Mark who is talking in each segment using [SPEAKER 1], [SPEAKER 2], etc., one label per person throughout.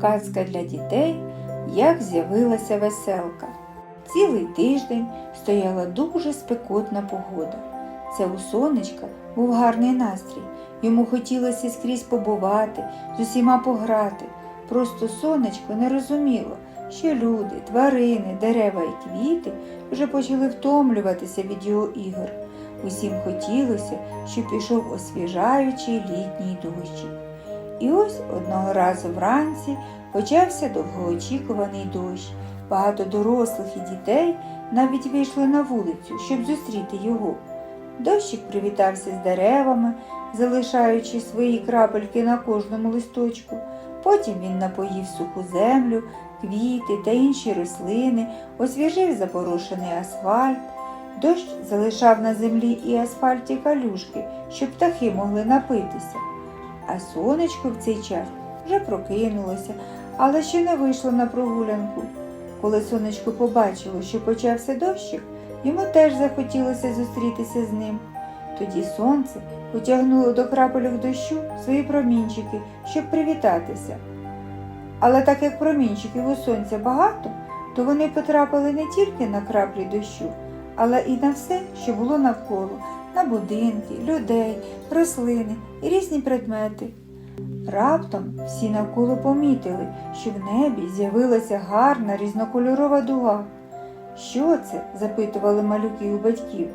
[SPEAKER 1] Казка для дітей, як з'явилася веселка. Цілий тиждень стояла дуже спекотна погода. Це у сонечка був гарний настрій. Йому хотілося скрізь побувати, з усіма пограти. Просто сонечко не розуміло, що люди, тварини, дерева і квіти вже почали втомлюватися від його ігор. Усім хотілося, щоб пішов освіжаючий літній дощик. І ось одного разу вранці почався довгоочікуваний дощ. Багато дорослих і дітей навіть вийшли на вулицю, щоб зустріти його. Дощик привітався з деревами, залишаючи свої крапельки на кожному листочку. Потім він напоїв суху землю, квіти та інші рослини, освіжив запорошений асфальт. Дощ залишав на землі і асфальті калюшки, щоб птахи могли напитися. А сонечко в цей час вже прокинулося, але ще не вийшло на прогулянку. Коли сонечко побачило, що почався дощик, йому теж захотілося зустрітися з ним. Тоді сонце потягнуло до крапельок дощу свої промінчики, щоб привітатися. Але так як промінчиків у сонця багато, то вони потрапили не тільки на краплі дощу, але і на все, що було навколо, на будинки, людей, рослини і різні предмети. Раптом всі навколо помітили, що в небі з'явилася гарна різнокольорова дуга. Що це? запитували малюки у батьків.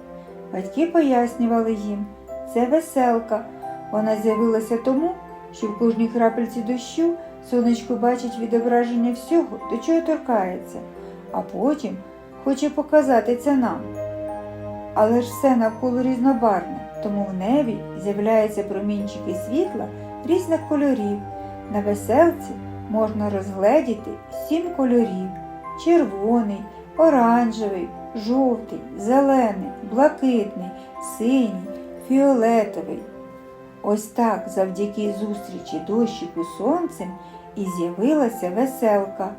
[SPEAKER 1] Батьки пояснювали їм, це веселка. Вона з'явилася тому, що в кожній крапельці дощу сонечко бачить відображення всього, до чого торкається, а потім хоче показати це нам. Але ж все навколо різнобарне, тому в небі з'являються промінчики світла різних кольорів. На веселці можна розгледіти сім кольорів: червоний, оранжевий, жовтий, зелений, блакитний, синій, фіолетовий. Ось так завдяки зустрічі дощику сонцем і з'явилася веселка.